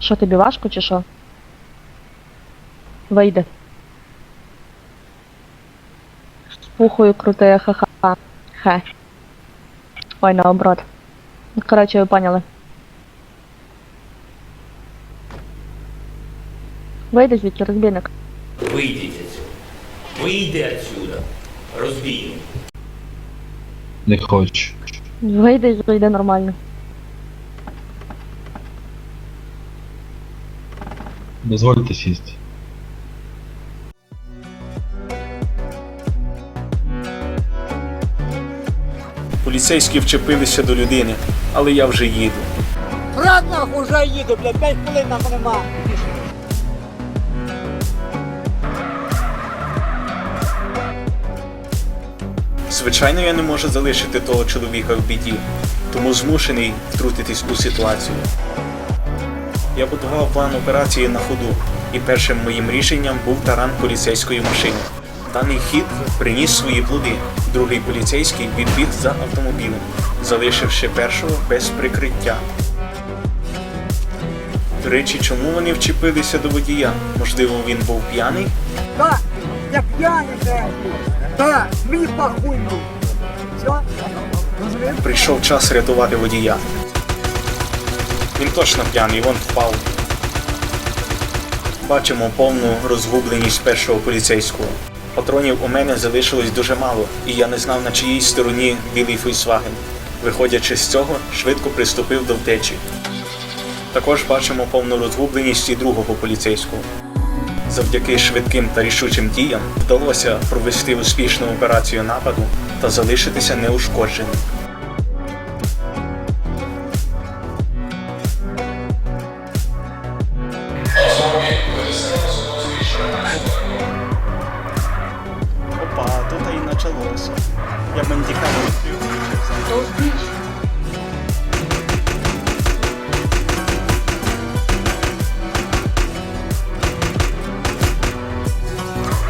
Що тобі важко чи що? Вийди. З пухою крути, ха-ха. Хе. Ой, наоборот. Коротше, ви поняли. Вийди звідти, розбійник. Вийдіть отсюда. Вийди отсюда. Розбійник. Не хочу. Вийди зайди нормально. Дозвольте сісти. Поліцейські вчепилися до людини, але я вже їду. Рад нахуй вже їду, блядь, 5 хвилин нахуй нема. Звичайно, я не можу залишити того чоловіка в біді, тому змушений втрутитись у ситуацію. Я будував план операції на ходу, і першим моїм рішенням був таран поліцейської машини. Даний хід приніс свої плоди. Другий поліцейський відбіг за автомобілем, залишивши першого без прикриття. До речі, чому вони вчепилися до водія? Можливо, він був п'яний? Да, я п'яний. Да, мені був. Все? Прийшов час рятувати водія. Він точно п'яний, вон впав. Бачимо повну розгубленість першого поліцейського. Патронів у мене залишилось дуже мало, і я не знав, на чиїй стороні білий Фольксваген. Виходячи з цього, швидко приступив до втечі. Також бачимо повну розгубленість і другого поліцейського. Завдяки швидким та рішучим діям вдалося провести успішну операцію нападу та залишитися неушкодженим. почалося. Я бандиками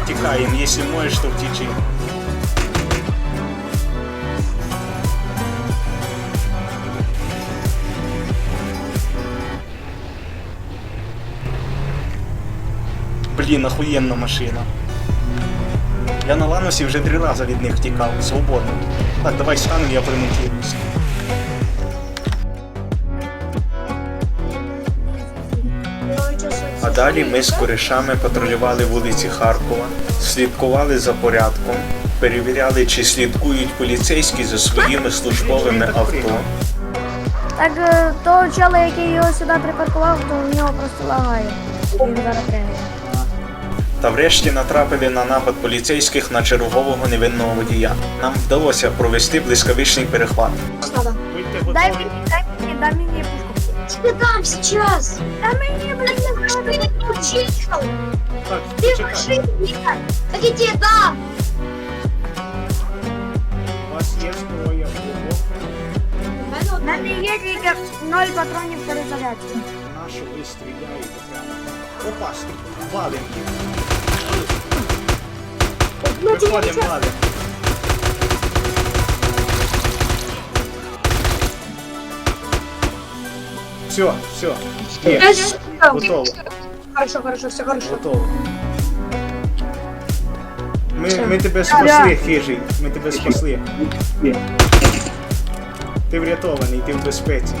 Тікаємо, якщо можеш, то втічи. Блін, охуєнна машина. Я на Ланосі вже три рази від них тікав, свободно. Так, давай станемо, я примонтуюсь. А далі ми з коришами патрулювали вулиці Харкова, слідкували за порядком, перевіряли, чи слідкують поліцейські за своїми службовими авто. Так е, того чела, який його сюди припаркував, то в нього просто лагає. Він зараз пригає. Та врешті натрапили на напад поліцейських на чергового невинного водія. Нам вдалося провести блискавичний перехват. Дай мені, дай мені, дай мені пушку. Тебе дам сейчас. Дай мені, блядь, Ты в машине уехал. Так, Ты в машине. Так я тебе дам. У вас є зброя, У мене є тільки ноль патронів перезарядки. на що ви стріляєте прямо? Опа, стрі- їх. Виходимо. Все, все, є, готово. Хорошо, хорошо, все хорошо. Готово. Ми, ми тебе спасли, хижий. Ми тебе спасли. Ти врятований, ти в безпеці.